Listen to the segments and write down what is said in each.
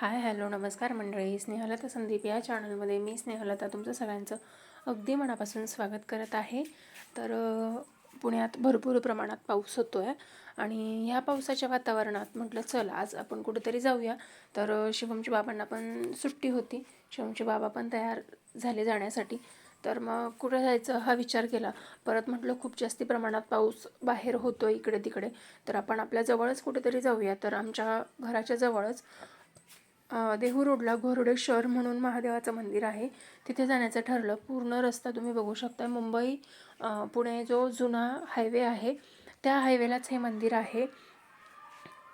Hi hello नमस्कार मंडळी. स्नेहलता संदीप या चॅनलमध्ये मी स्नेहलता तुमचं सगळ्यांचं अगदी मनापासून स्वागत करत आहे. तर पुण्यात भरपूर प्रमाणात पाऊस होतो आहे आणि ह्या पावसाच्या वातावरणात म्हटलं चल आज आपण कुठेतरी जाऊया. तर शिवमची शिवमच्या बाबांना पण सुट्टी होती. शिवमचे बाबा पण तयार झाले जाण्यासाठी. तर मग कुठं जायचं हा विचार केला. परत म्हटलं खूप जास्ती प्रमाणात पाऊस बाहेर होतो इकडे तिकडे तर आपण आपल्या जवळच कुठेतरी जाऊया. तर आमच्या घराच्या जवळच देहू रोडला घोरडेश्वर म्हणून महादेवाचं मंदिर आहे. तिथे जाण्याचं ठरलं. पूर्ण रस्ता तुम्ही बघू शकता. मुंबई पुणे जो जुना हायवे आहे त्या हायवेलाच हे मंदिर आहे.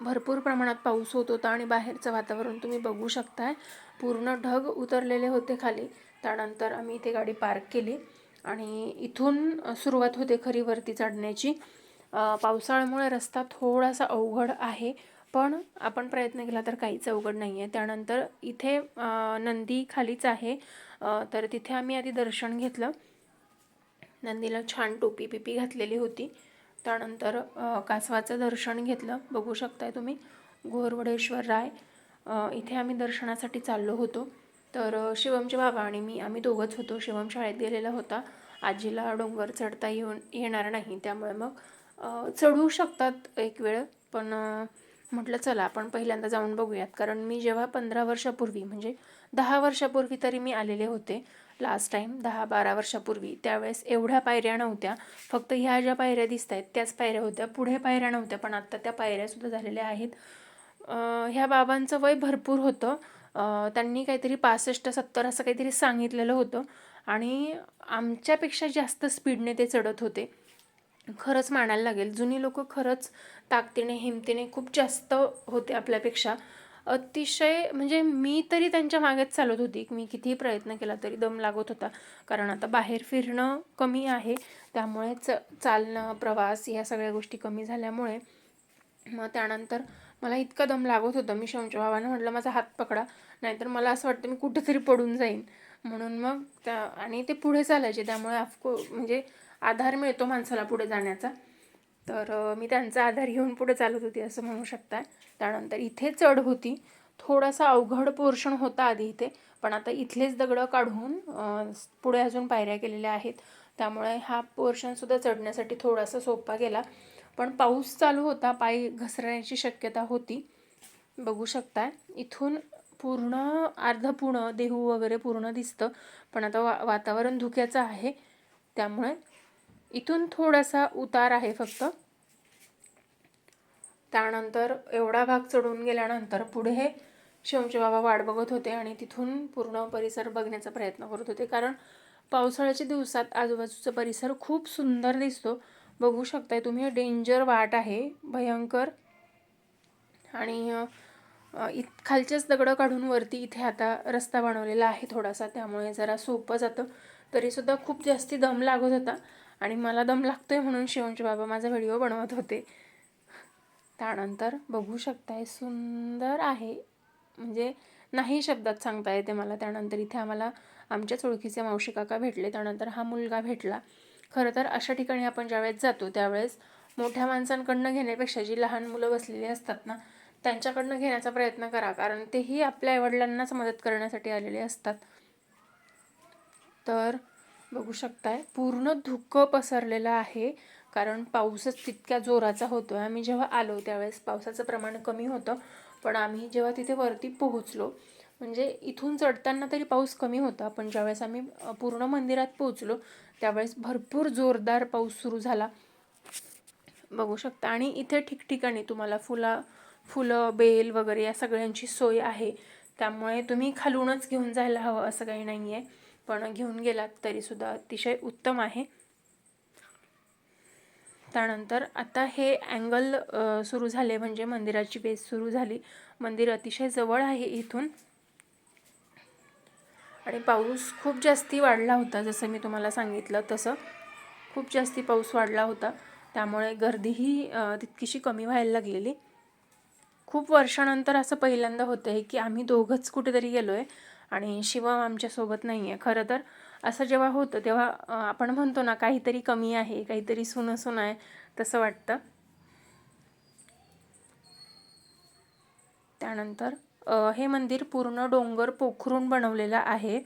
भरपूर प्रमाणात पाऊस होत होता आणि बाहेरचं वातावरण तुम्ही बघू शकताय. पूर्ण ढग उतरलेले होते खाली. त्यानंतर आम्ही इथे गाडी पार्क केली आणि इथून सुरुवात होते खरी वरती चढण्याची. पावसाळ्यामुळे रस्ता थोडासा अवघड आहे. पण आपण प्रयत्न केला तर काहीच अवघड नाही आहे त्यानंतर इथे नंदी खालीच आहे. तर तिथे आम्ही आधी दर्शन घेतलं. नंदीला छान टोपी पिपी घातलेली होती. त्यानंतर कासवाचं दर्शन घेतलं. बघू शकताय तुम्ही घोरवडेश्वर राय. इथे आम्ही दर्शनासाठी चाललो होतो. तर शिवमचे बाबा आणि मी आम्ही दोघंच होतो. शिवम शाळेत गेलेला होता. आजीला डोंगर चढता येऊन येणार नाही. त्यामुळे मग चढू शकतात एक वेळ पण म्हटलं चला आपण पहिल्यांदा जाऊन बघूयात. कारण मी जेव्हा पंधरा वर्षापूर्वी म्हणजे दहा वर्षापूर्वी तरी मी आलेले होते लास्ट टाईम दहा बारा वर्षापूर्वी त्यावेळेस एवढ्या पायऱ्या नव्हत्या. फक्त ह्या ज्या पायऱ्या दिसत आहेत त्याच पायऱ्या होत्या. पुढे पायऱ्या नव्हत्या पण आत्ता त्या पायऱ्यासुद्धा झालेल्या आहेत. ह्या बाबांचं वय भरपूर होतं. त्यांनी काहीतरी पासष्ट सत्तर असं काहीतरी सांगितलेलं होतं. आणि आमच्यापेक्षा जास्त स्पीडने ते चढत होते. खरंच मानायला लागेल जुनी लोक खरंच ताकदीने हिमतीने खूप जास्त होते आपल्यापेक्षा. अतिशय म्हणजे मी तरी त्यांच्या मागेच चालत होती. मी कितीही प्रयत्न केला तरी दम लागत होता. कारण आता बाहेर फिरणं कमी आहे. त्यामुळेच चालणं प्रवास या सगळ्या गोष्टी कमी झाल्यामुळे मग त्यानंतर मला इतका दम लागत होता. मी शिवमच्या भावानं म्हटलं माझा हात पकडा. नाहीतर मला असं वाटतं मी कुठेतरी पडून जाईन. म्हणून मग त्या आणि ते पुढे चालायचे. त्यामुळे ऑफको म्हणजे आधार मिळतो माणसाला पुढे जाण्याचा. तर मी त्यांचा आधार घेऊन पुढे चालत होती असं म्हणू शकता त्यानंतर इथे चढ होती. थोडासा अवघड पोर्शन होता आधी इथे पण आता इथलेच दगडं काढून पुढे अजून पायऱ्या केलेल्या आहेत. त्यामुळे हा पोर्शनसुद्धा चढण्यासाठी थोडासा सोपा गेला. पण पाऊस चालू होता पाय घसरण्याची शक्यता होती. बघू शकताय. इथून पूर्ण अर्ध पुणं देहू वगैरे पूर्ण दिसतं. पण आता वा वातावरण धुक्याचं आहे. त्यामुळे इथून थोडासा उतार आहे फक्त. त्यानंतर एवढा भाग चढून गेल्यानंतर पुढे शिवमचे बाबा वाट बघत होते आणि तिथून पूर्ण परिसर बघण्याचा प्रयत्न करत होते. कारण पावसाळ्याच्या दिवसात आजूबाजूचा परिसर खूप सुंदर दिसतो. बघू शकताय तुम्ही डेंजर वाट आहे भयंकर. आणि इत खालचेच दगडं काढून वरती इथे आता रस्ता बनवलेला आहे थोडासा. त्यामुळे जरा सोपं जातं. तरीसुद्धा खूप जास्ती दम लागत होता. आणि मला दम लागतोय म्हणून शिवमचे बाबा माझा व्हिडिओ बनवत होते. त्यानंतर बघू शकताय सुंदर आहे. म्हणजे नाही शब्दात सांगता येते मला. त्यानंतर इथे आम्हाला आमच्याच ओळखीचे मावशी काका भेटले. त्यानंतर हा मुलगा भेटला. खरं तर अशा ठिकाणी आपण ज्यावेळेस जातो त्यावेळेस मोठ्या माणसांकडनं घेण्यापेक्षा जी लहान मुलं बसलेली असतात ना त्यांच्याकडनं घेण्याचा प्रयत्न करा. कारण तेही आपल्या आईवडिलांनाच मदत करण्यासाठी आलेले असतात. तर बघू शकताय. पूर्ण धुकं पसरलेलं आहे. कारण पाऊसच तितक्या जोराचा होतो आम्ही जेव्हा आलो त्यावेळेस पावसाचं प्रमाण कमी होतं. पण आम्ही जेव्हा तिथे वरती पोहोचलो म्हणजे इथून चढताना तरी पाऊस कमी होता. पण ज्यावेळेस आम्ही पूर्ण मंदिरात पोहोचलो त्यावेळेस भरपूर जोरदार पाऊस सुरू झाला. बघू शकता. आणि इथे ठिकठिकाणी तुम्हाला फुला फुलं बेल वगैरे या सगळ्यांची सोय आहे. त्यामुळे तुम्ही खालूनच घेऊन जायला हवं असं काही नाही आहे पण घेऊन गेलात तरीसुद्धा अतिशय उत्तम आहे. त्यानंतर आता हे अँगल सुरू झाले म्हणजे मंदिराची बेस सुरू झाली. मंदिर अतिशय जवळ आहे इथून. आणि पाऊस खूप जास्ती वाढला होता जसं मी तुम्हाला सांगितलं तसं. खूप जास्ती पाऊस वाढला होता. त्यामुळे गर्दीही तितकीशी कमी व्हायला लागलेली. खूप वर्षानंतर असं पहिल्यांदा होतं आहे की आम्ही दोघंच कुठेतरी गेलो आहे आणि शिवम आमच्यासोबत नाही आहे खरं तर असं जेव्हा होतं तेव्हा आपण म्हणतो ना काहीतरी कमी आहे काहीतरी सुनं सुन आहे तसं वाटतं. त्यानंतर हे मंदिर पूर्ण डोंगर पोखरून बनवलेलं आहे.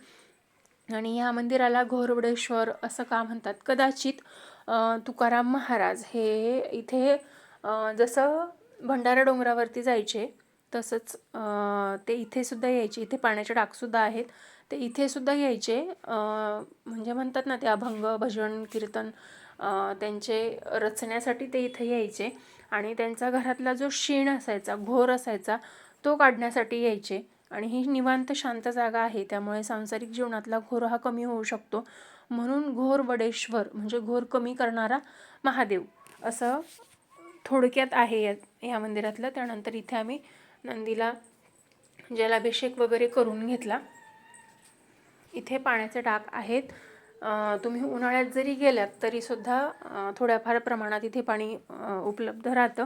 आणि ह्या मंदिराला घोरवडेश्वर असं का म्हणतात? कदाचित तुकाराम महाराज हे इथे जसं भंडारा डोंगरावरती जायचे तसंच ते इथे सुद्धा यायचे. इथे पाण्याचे डागसुद्धा आहेत. ते इथे सुद्धा यायचे. म्हणजे म्हणतात ना ते अभंग भजन कीर्तन त्यांचे रचण्यासाठी ते इथे यायचे. आणि त्यांचा घरातला जो शीण असायचा घोर असायचा तो काढण्यासाठी यायचे. आणि ही निवांत शांत जागा आहे. त्यामुळे सांसारिक जीवनातला घोर हा कमी होऊ शकतो. म्हणून घोर वडेश्वर म्हणजे घोर कमी करणारा महादेव असं थोडक्यात आहे या या मंदिरातलं. त्यानंतर इथे आम्ही नंदीला जलाभिषेक वगैरे करून घेतला. इथे पाण्याचे डाग आहेत. तुम्ही उन्हाळ्यात जरी गेलात तरीसुद्धा थोड्याफार प्रमाणात इथे पाणी उपलब्ध राहतं.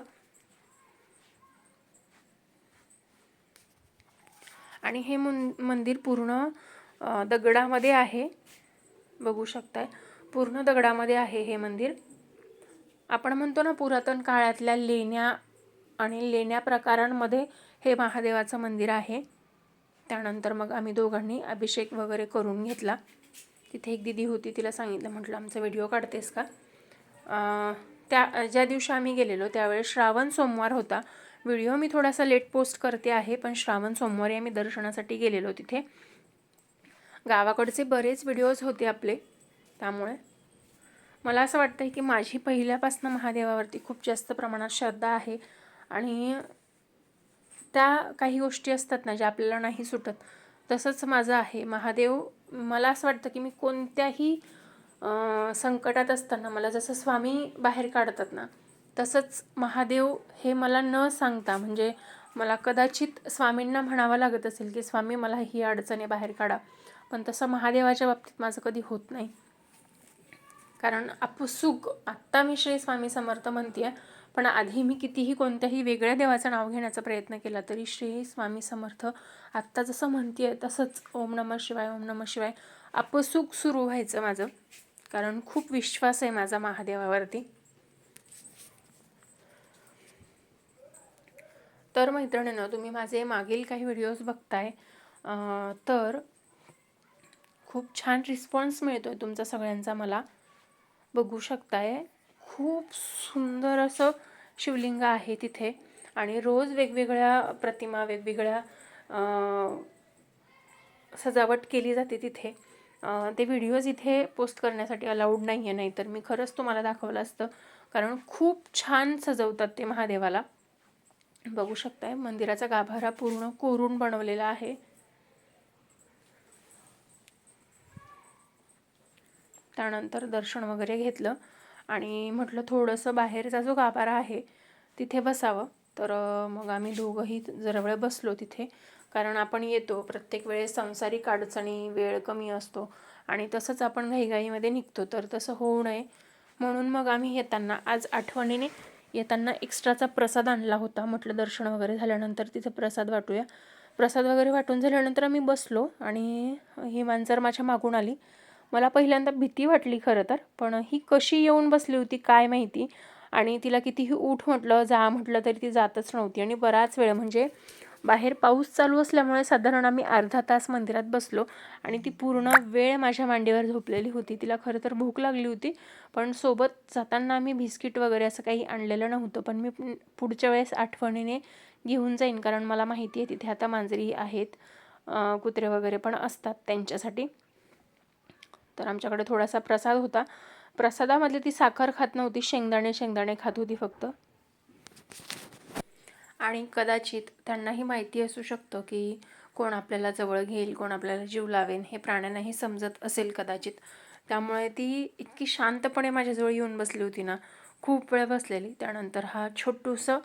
आणि हे मुन मंदिर पूर्ण दगडामध्ये आहे. बघू शकताय. पूर्ण दगडामध्ये आहे हे मंदिर. आपण म्हणतो ना पुरातन काळातल्या लेण्या आणि लेण्या प्रकारांमध्ये हे महादेवाचं मंदिर आहे. त्यानंतर मग आम्ही दोघांनी अभिषेक वगैरे करून घेतला. तिथे एक दिदी होती तिला सांगितलं म्हटलं आमचा व्हिडिओ काढतेस का? त्या ज्या दिवशी आम्ही गेलेलो त्यावेळेस श्रावण सोमवार होता. व्हिडिओ मी थोडासा लेट पोस्ट करते आहे पण श्रावण सोमवारी आम्ही दर्शनासाठी गेलेलो तिथे. गावाकडचे बरेच व्हिडिओज होते आपले त्यामुळे मला असं वाटतं की माझी पहिल्यापासून महादेवावरती खूप जास्त प्रमाणात श्रद्धा आहे. आणि त्या काही गोष्टी असतात ना ज्या आपल्याला नाही सुटत. तसंच माझं आहे. महादेव मला असं वाटतं की मी कोणत्याही संकटात असताना मला जसं स्वामी बाहेर काढतात ना तसंच महादेव हे मला न सांगता म्हणजे मला कदाचित स्वामींना म्हणावं लागत असेल की स्वामी मला ही अडचणी बाहेर काढा. पण तसं महादेवाच्या बाबतीत माझं कधी होत नाही. कारण आपसुक आत्ता मी श्री स्वामी समर्थ म्हणते आहे पण आधी मी कितीही कोणत्याही वेगळ्या देवाचं नाव घेण्याचा प्रयत्न केला तरी श्री स्वामी समर्थ आत्ता जसं म्हणते तसंच ओम नमः शिवाय ओम नमः शिवाय आपसुक सुरू व्हायचं माझं. कारण खूप विश्वास आहे माझा महादेवावरती. तर मैत्रिणीनं तुम्ही माझे मागील काही व्हिडिओज बघताय तर खूप छान रिस्पॉन्स मिळतो आहे तुमचा सगळ्यांचा मला. बघू शकताय. खूप सुंदर असं शिवलिंग आहे तिथे. आणि रोज वेगवेगळ्या प्रतिमा वेगवेगळ्या सजावट केली जाते तिथे. ते व्हिडिओज इथे पोस्ट करण्यासाठी अलाउड नाही आहे नाहीतर मी खरंच तुम्हाला दाखवलं असतं. कारण खूप छान सजवतात ते महादेवाला. बघू शकताय मंदिराचा गाभारा पूर्ण कोरून बनवलेला आहे. त्यानंतर दर्शन वगैरे घेतलं. आणि म्हटलं थोडंसं बाहेरचा जो गाभारा आहे तिथे बसावं. तर मग आम्ही दोघंही जरा वेळ बसलो तिथे. कारण आपण येतो प्रत्येक वेळेस संसारिक अडचणी वेळ कमी असतो आणि तसंच आपण घाईघाईमध्ये निघतो. तर तसं होऊ नये. म्हणून मग आम्ही येताना आज आठवणीने येताना एक्स्ट्राचा प्रसाद आणला होता. म्हटलं दर्शन वगैरे झाल्यानंतर तिथे प्रसाद वाटूया. प्रसाद वगैरे वाटून झाल्यानंतर आम्ही बसलो आणि ही मांजर माझ्या मागून आली. मला पहिल्यांदा भीती वाटली खरं तर पण ही कशी येऊन बसली होती काय माहिती? आणि तिला कितीही उठ म्हटलं जा म्हटलं तरी ती जातच नव्हती. आणि बराच वेळ म्हणजे बाहेर पाऊस चालू असल्यामुळे साधारण आम्ही अर्धा तास मंदिरात बसलो आणि ती पूर्ण वेळ माझ्या मांडीवर झोपलेली होती. तिला खरं तर भूक लागली होती पण सोबत जाताना आम्ही बिस्किट वगैरे असं काही आणलेलं नव्हतं. पण मी पुढच्या वेळेस आठवणीने घेऊन जाईन कारण मला माहिती आहे तिथे आता मांजरी आहेत कुत्रे वगैरे पण असतात त्यांच्यासाठी. तर आमच्याकडे थोडासा प्रसाद होता. प्रसादामध्ये ती साखर खात नव्हती. शेंगदाणे शेंगदाणे खात होती फक्त. आणि कदाचित त्यांनाही माहिती असू शकतं की कोण आपल्याला जवळ घेईल कोण आपल्याला जीव लावेन हे प्राण्यांनाही समजत असेल कदाचित. त्यामुळे ती इतकी शांतपणे माझ्याजवळ येऊन बसली होती ना खूप वेळ बसलेली. त्यानंतर हा छोटूसा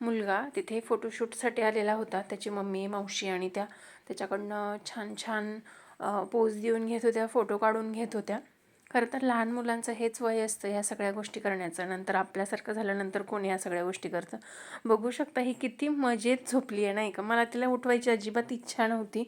मुलगा तिथे फोटोशूटसाठी आलेला होता. त्याची मम्मी मावशी आणि त्या त्याच्याकडनं छान छान पोज देऊन घेत होत्या फोटो काढून घेत होत्या. खरं तर लहान मुलांचं हेच वय असतं ह्या सगळ्या गोष्टी करण्याचं. नंतर आपल्यासारखं झाल्यानंतर कोण ह्या सगळ्या गोष्टी करतं? बघू शकता ही किती मजेत झोपली आहे नाही का? मला तिला उठवायची अजिबात इच्छा नव्हती.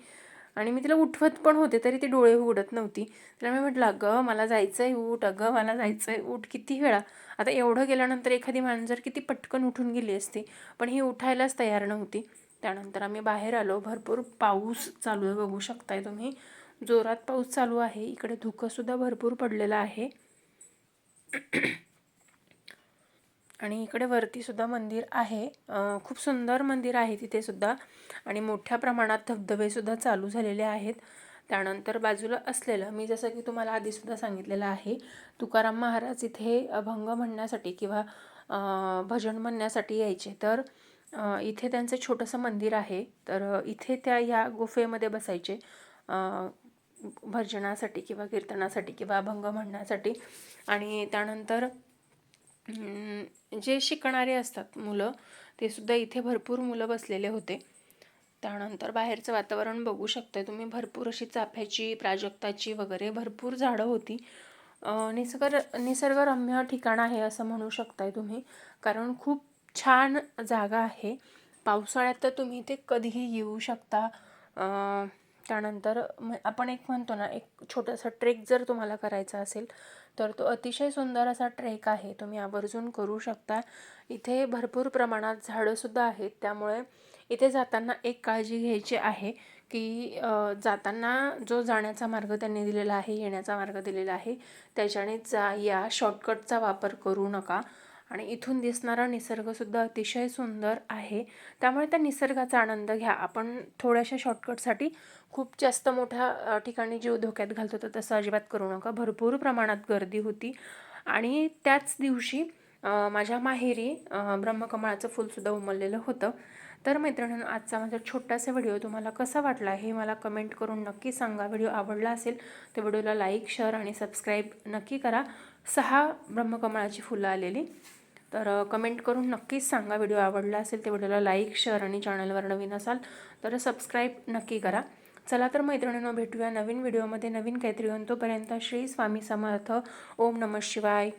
आणि मी तिला उठवत पण होते तरी ती डोळे उघडत नव्हती. तिला मी म्हटलं अगं मला जायचं आहे उठ. अगं मला जायचं आहे उठ. किती वेळा? आता एवढं गेल्यानंतर एखादी मांजर किती पटकन उठून गेली असती पण ही उठायलाच तयार नव्हती. त्यानंतर आम्ही बाहेर आलो. भरपूर पाऊस चालू आहे बघू शकताय तुम्ही. जोरात पाऊस चालू आहे. इकडे धुकंसुद्धा भरपूर पडलेलं आहे. आणि इकडे वरतीसुद्धा मंदिर आहे. खूप सुंदर मंदिर आहे तिथेसुद्धा. आणि मोठ्या प्रमाणात धबधबेसुद्धा चालू झालेले आहेत. त्यानंतर बाजूला असलेलं मी जसं की तुम्हाला आधीसुद्धा सांगितलेलं आहे तुकाराम महाराज इथे अभंग म्हणण्यासाठी किंवा भजन म्हणण्यासाठी यायचे. तर इथे त्यांचं छोटंसं मंदिर आहे. तर इथे त्या या गुफेमध्ये बसायचे. भजनासाठी किंवा कीर्तनासाठी किंवा अभंग म्हणण्यासाठी. आणि त्यानंतर जे शिकणारे असतात मुलं ते सुद्धा इथे भरपूर मुलं बसलेले होते. त्यानंतर बाहेरचं वातावरण बघू शकता तुम्ही. भरपूर अशी चाफ्याची प्राजक्ताची वगैरे भरपूर झाडं होती. निसर्गर निसर्ग निसर्गरम्य ठिकाण आहे असं म्हणू शकताय तुम्ही. कारण खूप छान जागा आहे. पावसाळ्यात तर तुम्ही ते कधीही येऊ शकता. त्यानंतर म आपण एक म्हणतो ना एक छोटासा ट्रेक जर तुम्हाला करायचा असेल तर तो अतिशय सुंदर असा ट्रेक आहे. तुम्ही आवर्जून करू शकता. इथे भरपूर प्रमाणात झाडंसुद्धा आहेत. त्यामुळे इथे जाताना एक काळजी घ्यायची आहे की जाताना जो जाण्याचा मार्ग त्यांनी दिलेला आहे येण्याचा मार्ग दिलेला आहे त्याच्याने जा या शॉर्टकटचा वापर करू नका. आणि इथून दिसणारा निसर्गसुद्धा अतिशय सुंदर आहे. त्यामुळे त्या निसर्गाचा आनंद घ्या. आपण थोड्याशा शॉर्टकटसाठी खूप जास्त मोठ्या ठिकाणी जीव धोक्यात घालतो तर तसं अजिबात करू नका. भरपूर प्रमाणात गर्दी होती. आणि त्याच दिवशी माझ्या माहेरी ब्रह्मकमळाचं फुलसुद्धा उमललेलं होतं. तर मैत्रिणींनो आजचा माझा छोटासा व्हिडिओ तुम्हाला कसा वाटला हे मला कमेंट करून नक्की सांगा. व्हिडिओ आवडला असेल तर व्हिडिओला लाईक शेअर आणि सबस्क्राईब नक्की करा. सहा ब्रह्मकमळाची फुलं आलेली. तर कमेंट करून नक्कीच सांगा व्हिडिओ आवडला असेल तर व्हिडिओला लाईक शेअर आणि चॅनलवर नवीन असाल तर सबस्क्राईब नक्की करा. चला तर मैत्रिणींनो भेटूया नवीन व्हिडिओमध्ये नवीन काहीतरी येऊन तोपर्यंत श्री स्वामी समर्थ. ओम नमः शिवाय.